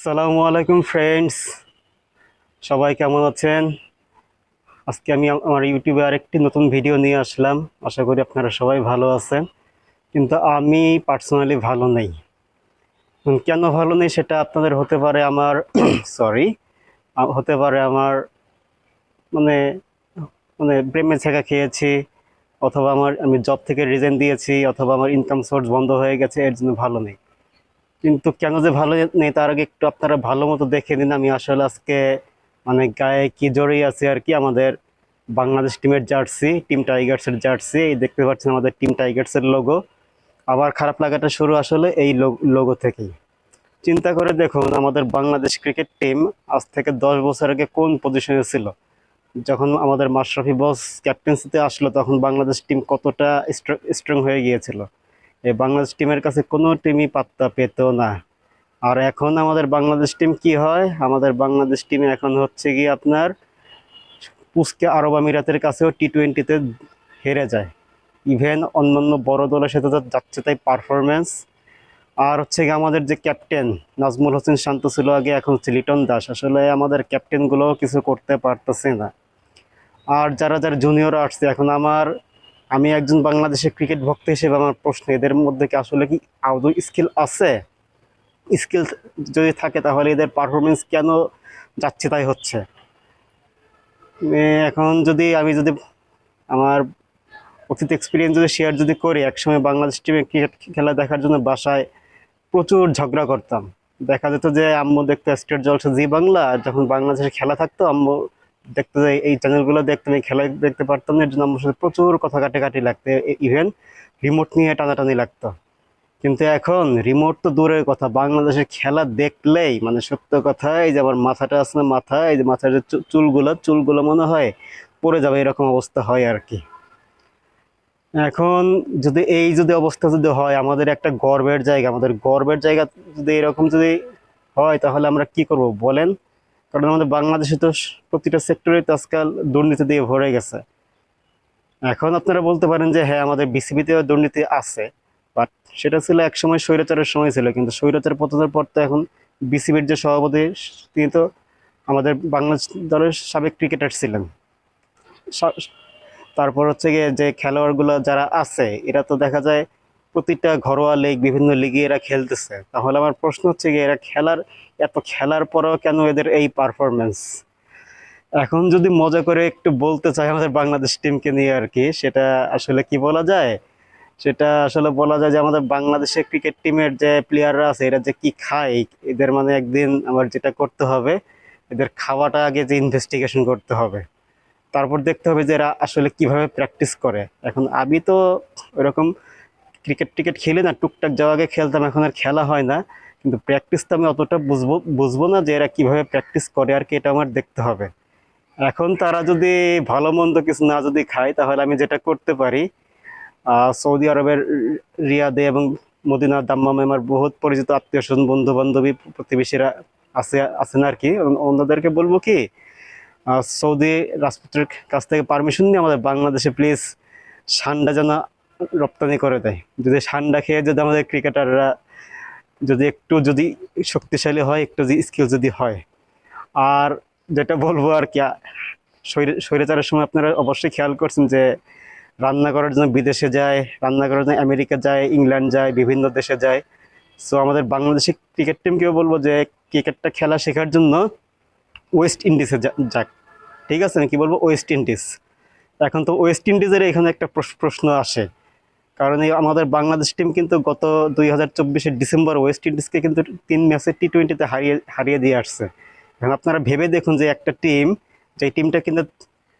আসসালামু আলাইকুম ফ্রেন্ডস সবাই কেমন আছেন? আজকে আমি আমার ইউটিউবে আরেকটি নতুন ভিডিও নিয়ে আসলাম। আশা করি আপনারা সবাই ভালো আছেন। কিন্তু আমি পার্সোনালি ভালো নেই। কেন ভালো নেই সেটা আপনাদের হতে পারে আমার সরি হতে পারে আমার মানে মানে প্রেমে ছেঁকা খেয়েছি, অথবা আমার আমি জব থেকে রিজেন দিয়েছি, অথবা আমার ইনকাম সোর্স বন্ধ হয়ে গেছে, এর জন্য ভালো নেই। কিন্তু কেন যে ভালো নেই, তার আগে একটু আপনারা ভালো মতো দেখে নিন। আমি আসলে আজকে মানে গায়ে কি জড়িয়ে আছি আর কি, আমাদের বাংলাদেশ টিমের জার্সি, টিম টাইগার্সের জার্সি। এই দেখতে পাচ্ছেন আমাদের টিম টাইগার্সের লোগো আবার খারাপ লাগাটা শুরু আসলে এই লোগো থেকেই। চিন্তা করে দেখুন, আমাদের বাংলাদেশ ক্রিকেট টিম আজ থেকে দশ বছর আগে কোন পজিশনে ছিল? যখন আমাদের মাশরাফি বস ক্যাপ্টেন্সিতে আসলো, তখন বাংলাদেশ টিম কতটা স্ট্রং হয়ে গিয়েছিল? বাংলাদেশ টিমের কাছে কোনো টিমই পাত্তা পেত না। আর এখন আমাদের বাংলাদেশ টিম কি হয়? আমাদের বাংলাদেশ টিমে এখন হচ্ছে কি আপনার পুস্কে আরব আমিরাতের কাছেও টি টোয়েন্টিতে হেরে যায়। ইভেন অন্যান্য বড় দলের সাথে যাচ্ছে তাই পারফরমেন্স আর হচ্ছে আমাদের যে ক্যাপ্টেন নাজমুল হোসেন শান্ত ছিল আগে, এখন হচ্ছে লিটন দাস। আসলে আমাদের ক্যাপ্টেনগুলোও কিছু করতে পারতেছে না। আর যারা যারা জুনিয়র আসছে, এখন আমার আমি একজন বাংলাদেশের ক্রিকেট ভক্ত হিসেবে আমার প্রশ্ন, এদের মধ্যে কি আসলে কি আদৌ স্কিল আছে? স্কিল যদি থাকে তাহলে এদের পারফরমেন্স কেন যাচ্ছে তাই হচ্ছে? এখন যদি আমি যদি আমার অতীত এক্সপিরিয়েন্স যদি শেয়ার যদি করি, একসময় বাংলাদেশ টিমে ক্রিকেট খেলা দেখার জন্য বাসায় প্রচুর ঝগড়া করতাম। দেখা যেত যে আম্মু দেখতো স্টেট জলসা জি বাংলা যখন বাংলাদেশে খেলা থাকতো, আম্মু দেখতে যাই এই চ্যানেলগুলো দেখতাম এই খেলা দেখতে পারতাম না এর জন্য আমার সাথে প্রচুর কথা কাটাকাটি লাগতো। ইভেন রিমোট নিয়ে টানাটানি লাগতো। কিন্তু এখন রিমোট তো দূরের কথা, বাংলাদেশের খেলা দেখলেই মানে সত্য কথা, এই যে আমার মাথাটা আছে না মাথা এই যে মাথার যে চুলগুলো চুলগুলো মনে হয় পড়ে যাবে, এরকম অবস্থা হয় আর কি। এখন যদি এই যদি অবস্থা যদি হয়, আমাদের একটা গর্বের জায়গা, আমাদের গর্বের জায়গা যদি এরকম যদি হয়, তাহলে আমরা কি করব বলেন? কারণ আমাদের বাংলাদেশে তো প্রতিটা সেক্টরে তো আজকাল দুর্নীতি দিয়ে ভরে গেছে। এখন আপনারা বলতে পারেন যে হ্যাঁ আমাদের বিসিবিতেও দুর্নীতি আছে বাট সেটা ছিল এক সময় স্বৈরাচারের সময় ছিল, কিন্তু স্বৈরাচার পতনের পর তো এখন বিসিবির যে সভাপতি, তিনি তো আমাদের বাংলাদেশ দলের সাবেক ক্রিকেটার ছিলেন। তারপর হচ্ছে গিয়ে যে খেলোয়াড়গুলো যারা আছে, এরা তো দেখা যায় প্রতিটা ঘরোয়া লিগ বিভিন্ন লিগে এরা খেলতেছে। তাহলে আমার প্রশ্ন হচ্ছে গিয়ে, এরা খেলার, এত খেলার পরেও কেন এদের এই পারফরমেন্স এখন যদি মজা করে একটু বলতে চাই আমাদের বাংলাদেশ টিমকে নিয়ে আর কি, সেটা আসলে কি বলা যায়? সেটা আসলে বলা যায় যে আমাদের বাংলাদেশের ক্রিকেট টিমের যে প্লেয়াররা আছে, এরা যে কি খায়, এদের মানে একদিন আমার যেটা করতে হবে, এদের খাওয়াটা আগে যে ইনভেস্টিগেশন করতে হবে। তারপর দেখতে হবে যে এরা আসলে কীভাবে প্র্যাকটিস করে। এখন আমি তো ওরকম ক্রিকেট টিকেট খেলি না, টুকটাক যাওয়া আগে খেলতাম, এখন আর খেলা হয় না। কিন্তু প্র্যাকটিস তো আমি অতটা বুঝব বুঝব না যে এরা কীভাবে প্র্যাকটিস করে, আর কি এটা আমার দেখতে হবে। এখন তারা যদি ভালো মন্দ কিছু না যদি খায়, তাহলে আমি যেটা করতে পারি সৌদি আরবের রিয়াদে এবং মদিনা দাম্মামে আমার বহুত পরিচিত আত্মীয় স্বজন বন্ধু বান্ধবী প্রতিবেশীরা আছে, আছেন আর কি। এবং ওনাদেরকে বলব কি সৌদি রাজপুত্রের কাছ থেকে পারমিশন নিয়ে আমাদের বাংলাদেশে প্লিজ সান্ডা যেন রপ্তানি করে দেয়। যদি সান্ডা খেয়ে যদি আমাদের ক্রিকেটাররা যদি একটু যদি শক্তিশালী হয়, একটু যদি স্কিল যদি হয়। আর যেটা বলব আর কি স্বৈর- স্বৈরাচারের সময় আপনারা অবশ্যই খেয়াল করছেন যে রান্না করার জন্য বিদেশে যায়, রান্না করার জন্য আমেরিকা যায়, ইংল্যান্ড যায়, বিভিন্ন দেশে যায়। সো আমাদের বাংলাদেশি ক্রিকেট টিমকেও বলব যে ক্রিকেটটা খেলা শেখার জন্য ওয়েস্ট ইন্ডিজে যাক। ঠিক আছে না কি বলব? ওয়েস্ট ইন্ডিজ এখন তো ওয়েস্ট ইন্ডিজের এখানে একটা প্রশ- প্রশ্ন আসে। কারণ আমাদের বাংলাদেশ টিম কিন্তু গত দুই হাজার চব্বিশের ডিসেম্বর ওয়েস্ট ইন্ডিজকে কিন্তু তিন ম্যাচে টি টোয়েন্টিতে হারিয়ে হারিয়ে দিয়ে আসছে। এখন আপনারা ভেবে দেখুন যে একটা টিম যে টিমটা কিন্তু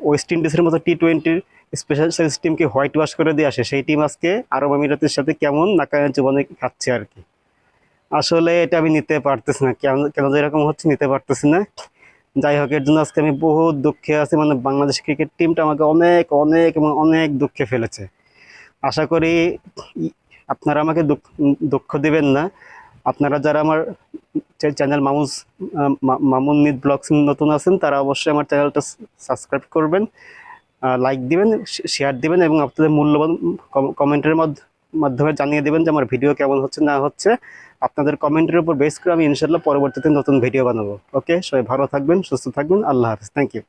ওয়েস্ট ইন্ডিজের মতো টি টোয়েন্টির স্পেশাল সাইজ টিমকে হোয়াইট ওয়াশ করে দিয়ে আসে, সেই টিম আজকে আরব আমিরাতের সাথে কেমন নাকায় জীবনে খাচ্ছে আর কি। আসলে এটা আমি নিতে পারতেছি না, কেন কেন যে এরকম হচ্ছে নিতে পারতেছি না। যাই হোক, এর জন্য আজকে আমি বহুত দুঃখে আছি মানে বাংলাদেশ ক্রিকেট টিমটা আমাকে অনেক অনেক এবং অনেক দুঃখে ফেলেছে। আশা করি আপনারা আমাকে দুঃখ- দিবেন না। আপনারা যারা আমার চ্যানেল মামুজ মামুন নিদ ব্লগস নতুন আছেন, তারা অবশ্যই আমার চ্যানেলটা সাবস্ক্রাইব করবেন লাইক দিবেন শেয়ার দিবেন এবং আপনাদের মূল্যবান কমেন্টের মাধ্য- মাধ্যমে জানিয়ে দেবেন যে আমার ভিডিও কেমন হচ্ছে, না হচ্ছে। আপনাদের কমেন্টের উপর বেস করে আমি ইনশাল্লাহ পরবর্তীতে নতুন ভিডিও বানাবো। ওকে সবাই ভালো থাকবেন, সুস্থ থাকবেন। আল্লাহ হাফিজ। Thank you